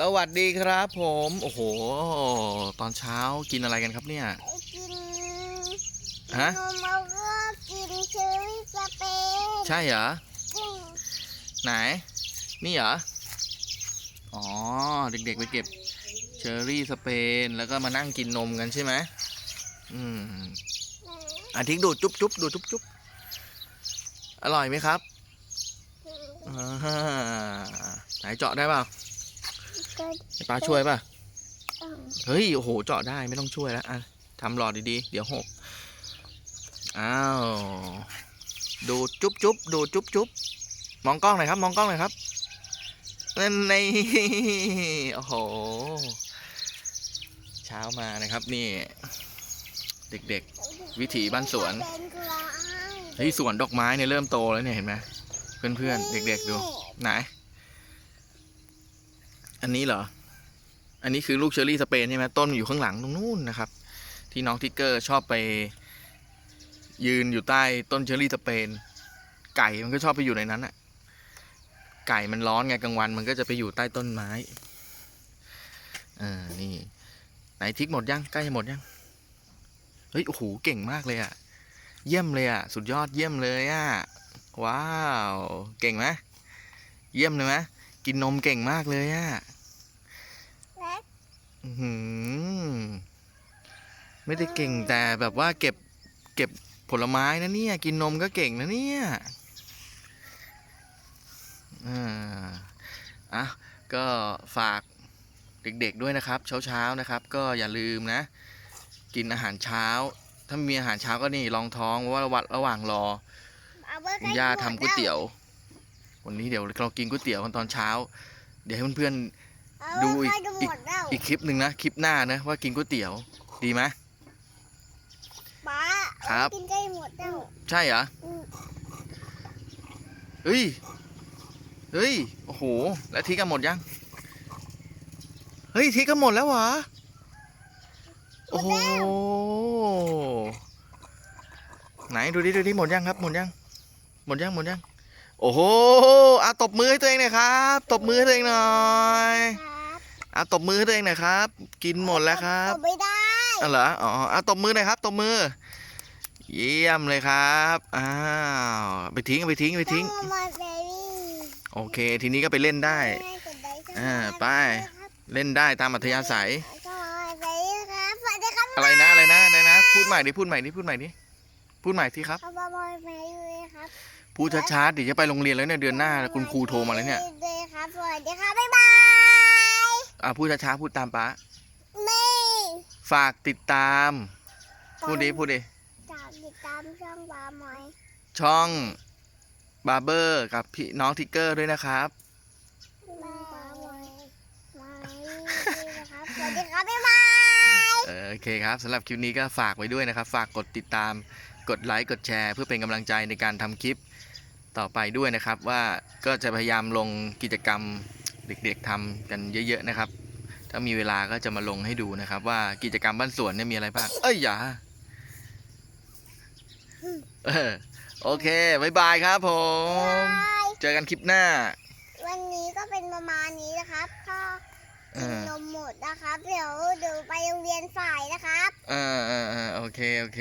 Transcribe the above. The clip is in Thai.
สวัสดีครับผม โอ้โห ตอนเช้ากินอะไรกันครับเนี่ย กินฮะนมแล้วก็กินเชอร์รี่สเปนใช่เหรอ กินไหน นี่เหรอ อ๋อ เด็กๆไปเก็บเชอร์รี่สเปน แล้วก็มานั่งกินนมกันใช่ไหมอืมอาทิตย์ดูดจุ๊บจุ๊บดูดจุ๊บจุ๊บอร่อยไหมครับอ่าฮะไหนเจาะได้เปล่า ก็ให้ป้าช่วยป่ะ ต้องเฮ้ย โอ้โห เจาะได้ไม่ต้องช่วยแล้วอะทำหลอดดีๆ เดี๋ยวหก อ้าว ดูดจุ๊บจุ๊บดูดจุ๊บจุ๊บมองกล้องหน่อยครับ มองกล้องหน่อยครับนั่นในโอ้โห เช้ามานะครับนี่ เด็ก วิถีบ้านสวน เป็นกลางๆเฮ้ยสวนดอกไม้เนี่ยเริ่มโตแล้วเนี่ยเห็นไหมเพื่อนๆ เด็ก ๆ ดู ไหน อันนี้เหรอ อันนี้คือลูกเชอรี่สเปนใช่ไหมต้นอยู่ข้างหลังตรงนู้นนะครับ ที่น้องทิกเกอร์ชอบไป ยืนอยู่ใต้ต้นเชอรี่สเปน ไก่มันก็ชอบไปอยู่ในนั้นอะไก่มันร้อนไงกลางวันมันก็จะไปอยู่ใต้ต้นไม้อ่านี่ ไหนทิกหมดยังใกล้จะหมดยังเฮ้ยโอ้โหเก่งมากเลยอะเยี่ยมเลยอะสุดยอดเยี่ยมเลยอะว้าว เก่งไหมเยี่ยมเลยไหมกินนมเก่งมากเลยอะ ไม่ได้เก่งแต่แบบว่าเก็บเก็บผลไม้นะเนี่ย กินนมก็เก่งนะเนี่ยอ่าอะก็ฝากเด็กๆด้วยนะครับ เช้าๆนะครับ ก็อย่าลืมนะ กินอาหารเช้า ถ้ามีอาหารเช้าก็นี่รองท้องเพระว่าวัดระหว่างรอเอาไว้คุณย่าทำก๋วยเตี๋ยว วันนี้เดี๋ยวเรากินก๋วยเตี๋ยวกันตอนเช้า เดี๋ยวให้เพื่อนๆ ดูอีกเอาไว้ใล้จะหมดแล้วอีกคลิปหนึ่งนะ คลิปหน้านะ ว่ากินก๋วยเตี๋ยว ดีไหมป้าครับกินใกล้หมดแล้วใช่เหรออืมเฮ้ยเฮ้ยโอ้โห แล้วทีกันหมดยังเฮ้ยทีกันหมดแล้วเหรอโอ้โหไหนดูดิดูดิหมดยังครับหมดยังหมดยังหมดยังโอ้โหอะตบมือให้ตัวเองหน่อยครับ ตบมือให้ตัวเองหน่อยครับ อะตบมือให้ตัวเองหน่อยครับ กินหมดแล้วครับเอาไม่ได้อ๋อเหรออ๋ออะตบมือหน่อยครับตบมือ เยี่ยมเลยครับอ้าวไปทิ้งไปทิ้งไปทิ้ง ต้องเอามาเบบี้โอเค ทีนี้ก็ไปเล่นได้ให้กดไลค์อ่าไป เล่นได้ตามอัธยาศัยก็มาเบบี้ครับสวัสดีครับอะไรนะอะไรนะอะไรนะพูดใหม่ดิพูดใหม่ดิพูดใหม่ดิพูดใหม่ที่ครับเขาบอกมาเบบี้ครับพูดช้าๆเดี๋ยวจะไปโรงเรียนแล้วเนี่ยเดือนหน้าคุณครูโทรมาแล้วเนี่ย สวัสดีครับสวัสดีครับบ๊ายบาย อะพูดช้าๆพูดตามป้าไม่ฝากติดตาม พูดดิพูดดิจากติดตามช่องบาหมอยช่องบาร์เบอร์กับพี่น้องทิกเกอร์ด้วยนะครับ บาหมอยมานะครับสวัสดีครับบ๊ายบาย เออโอเคครับสำหรับคลิปนี้ก็ฝากไว้ด้วยนะครับ ฝากกดติดตามกดไลค์กดแชร์ เพื่อเป็นกำลังใจในการทำคลิปต่อไปด้วยนะครับ ว่าก็จะพยายามลงกิจกรรม เด็กๆทำกันเยอะ ๆ นะครับ ถ้ามีเวลาก็จะมาลงให้ดูนะครับ ว่ากิจกรรมบ้านสวนเนี่ยมีอะไรบ้าง เอ้ยอย่าเออโอเคบายบายครับผมบายเจอกันคลิปหน้า วันนี้ก็เป็นประมาณนี้นะครับก็กินนมหมดนะครับ เดี๋ยวเดี๋ยวไปโรงเรียนฝ่ายนะครับเออเออเออโอเค โอเค